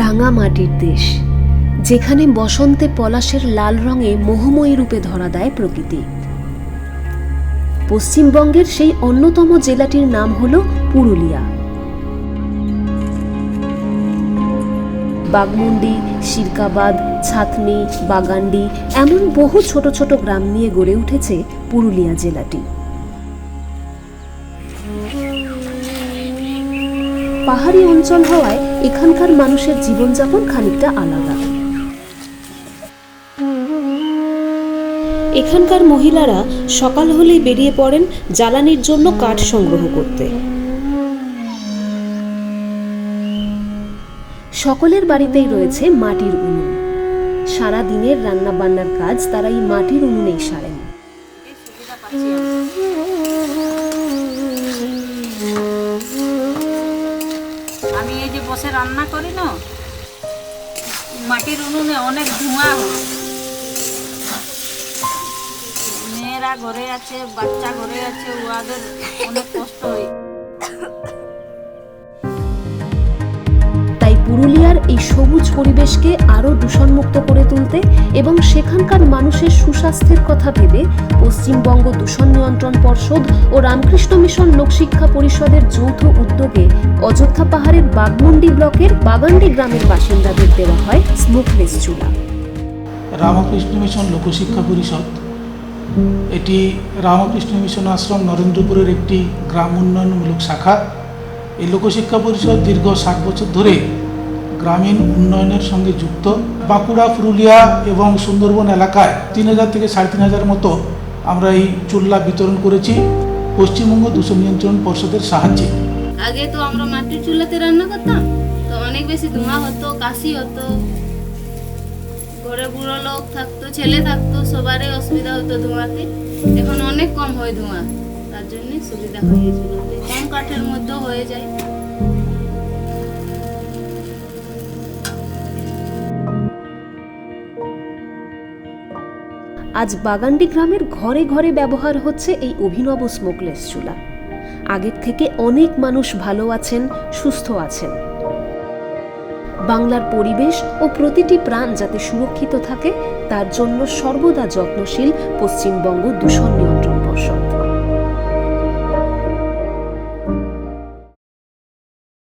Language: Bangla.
রাঙা মাটির দেশ, যেখানে বসন্তে পলাশের লাল রঙে মোহময়ী রূপে ধরা দেয় প্রকৃতি। পশ্চিমবঙ্গের সেই অন্যতম জেলাটির নাম হল পুরুলিয়া। বাগমুন্ডি শিরকাবাদ, ছাতনি, বাগান্ডি এমন বহু ছোট ছোট গ্রাম নিয়ে গড়ে উঠেছে পুরুলিয়া জেলাটি। পাহাড়ি অঞ্চল হওয়ায় এখানকার মানুষের জীবনযাপন খানিকটা আলাদা। এখানকার মহিলারা সকাল হলেই বেরিয়ে পড়েন জ্বালানির জন্য কাঠ সংগ্রহ করতে। সকলের বাড়িতেই রয়েছে মাটির উনুন। সারা দিনের রান্না বান্নার কাজ তারা এই মাটির উনুনেই সারেন। যে বসে রান্না করি না। মাটির উনুনে অনেক ধোঁয়া হয়। মেয়েরা ঘরে আছে, বাচ্চা ঘরে আছে, ওদের অনেক কষ্ট হয়। এই সবুজ পরিবেশকে আরও দূষণমুক্ত করে তুলতে এবং সেখানকার মানুষের সুস্বাস্থ্যের কথা ভেবে পশ্চিমবঙ্গ দূষণ নিয়ন্ত্রণ পর্ষদ ও রামকৃষ্ণ মিশন লোকশিক্ষা পরিষদের যৌথ উদ্যোগে অযোধ্যা পাহাড়ের বাগমুন্ডি ব্লকের বাগান্ডি গ্রামের বাসিন্দাদের দেওয়া হয় স্মোকলেস চুলা। রামকৃষ্ণ মিশন লোকশিক্ষা পরিষদ, এটি রামকৃষ্ণ মিশন আশ্রম নরেন্দ্রপুরের একটি গ্রাম উন্নয়নমূলক শাখা। এই লোকশিক্ষা পরিষদ দীর্ঘ ষাট বছর ধরে গ্রামীণ উন্নয়নের সঙ্গে যুক্ত। বাঁকুড়া, পুরুলিয়া এবং সুন্দরবন এলাকায় তিন হাজার থেকে সাড়ে তিন হাজার মতো আমরা এই চুল্লা বিতরণ করেছি। পশ্চিমবঙ্গ দূষণ নিয়ন্ত্রণ পর্ষদের সাহায্যে। আগে তো আমরা মাটির চুলাতে রান্না করতাম, তো অনেক বেশি ধোঁয়া হতো, কাশি হতো। ঘরে বুড়ো লোক থাকতো, ছেলে থাকতো, সবারই অসুবিধা হতো ধোঁয়াতে। এখন অনেক কম হয় ধোঁয়া, তার জন্য সুবিধা হয় এই কম কাঠের মধ্যেও হয়ে যায়। আজ বাগান্ডি গ্রামের ঘরে ঘরে ব্যবহার হচ্ছে এই অভিনব স্মোকলেস চুলা। আগের থেকে অনেক মানুষ ভালো আছেন, সুস্থ আছেন। বাংলার পরিবেশ ও প্রতিটি প্রাণ যাতে সুরক্ষিত থাকে, তার জন্য সর্বদা যত্নশীল পশ্চিমবঙ্গ দূষণ নিয়ন্ত্রণ পর্ষদ।